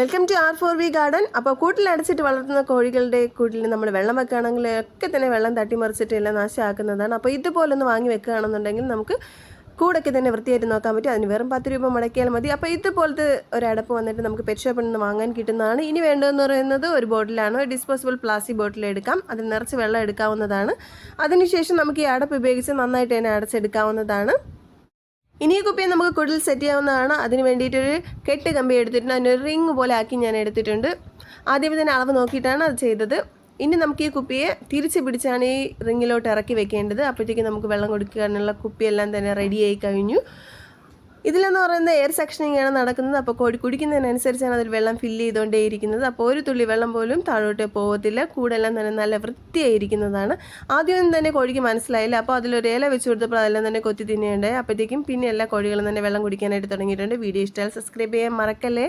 Welcome to R four V garden അപ്പോൾ കൂട്ടിൽ അടച്ചിട്ട് വളർത്തുന്ന കോഴികളുടെ കൂട്ടിൽ നമ്മൾ വെള്ളം വെക്കുകയാണെങ്കിൽ ഒക്കെ തന്നെ വെള്ളം തട്ടിമറിച്ചിട്ട് എല്ലാം നാശമാക്കുന്നതാണ്. അപ്പോൾ ഇതുപോലൊന്ന് വാങ്ങി വെക്കുകയാണെന്നുണ്ടെങ്കിൽ നമുക്ക് കൂടൊക്കെ തന്നെ വൃത്തിയായിട്ട് നോക്കാൻ പറ്റും. അതിന് വെറും പത്ത് രൂപ മുടക്കിയാൽ മതി. അപ്പോൾ ഇതുപോലത്തെ ഒരു വന്നിട്ട് നമുക്ക് പെറ്റ് ഷോപ്പിൽ നിന്ന് വാങ്ങാൻ കിട്ടുന്നതാണ്. ഇനി വേണ്ടതെന്ന് പറയുന്നത് ഒരു ബോട്ടിലാണ്. ഒരു ഡിസ്പോസിബിൾ പ്ലാസ്റ്റിക് ബോട്ടിൽ എടുക്കാം. അതിൽ നിറച്ച് വെള്ളം എടുക്കാവുന്നതാണ്. അതിനുശേഷം നമുക്ക് ഈ അടപ്പ് ഉപയോഗിച്ച് നന്നായിട്ട് തന്നെ അടച്ചെടുക്കാവുന്നതാണ്. ഇനി ഈ കുപ്പിയെ നമുക്ക് കുടിൽ സെറ്റ് ചെയ്യാവുന്നതാണ്. അതിന് വേണ്ടിയിട്ടൊരു കെട്ട് കമ്പി എടുത്തിട്ടുണ്ട്. അതിനൊരു റിങ് പോലെ ആക്കി ഞാൻ എടുത്തിട്ടുണ്ട്. ആദ്യമേ തന്നെ അളവ് നോക്കിയിട്ടാണ് അത് ചെയ്തത്. ഇനി നമുക്ക് ഈ കുപ്പിയെ തിരിച്ച് പിടിച്ചാണ് ഈ റിങ്ങിലോട്ട് ഇറക്കി വെക്കേണ്ടത്. അപ്പോഴത്തേക്ക് നമുക്ക് വെള്ളം കൊടുക്കാനുള്ള കുപ്പിയെല്ലാം തന്നെ റെഡിയായി കഴിഞ്ഞു. ഇതിലെന്ന് പറയുന്നത് എയർ സെക്ഷനിങ് ആണ് നടക്കുന്നത്. അപ്പോൾ കോഴി കുടിക്കുന്നതിനനുസരിച്ചാണ് അതിൽ വെള്ളം ഫില്ല് ചെയ്തുകൊണ്ടേ ഇരിക്കുന്നത് അപ്പോൾ ഒരു തുള്ളി വെള്ളം പോലും താഴോട്ട് പോകത്തില്ല കൂടെല്ലാം തന്നെ നല്ല വൃത്തിയായിരിക്കുന്നതാണ്. ആദ്യം തന്നെ കോഴിക്ക് മനസ്സിലായില്ല. അപ്പോൾ അതിലൊരു ഇല വെച്ച് കൊടുത്തപ്പോൾ അതെല്ലാം തന്നെ കൊത്തി തിന്നുകയുണ്ടായി. അപ്പോഴത്തേക്കും പിന്നെ എല്ലാ കോഴികളും തന്നെ വെള്ളം കുടിക്കാനായിട്ട് തുടങ്ങിയിട്ടുണ്ട്. വീഡിയോ ഇഷ്ടമായാൽ സബ്സ്ക്രൈബ് ചെയ്യാൻ മറക്കല്ലേ?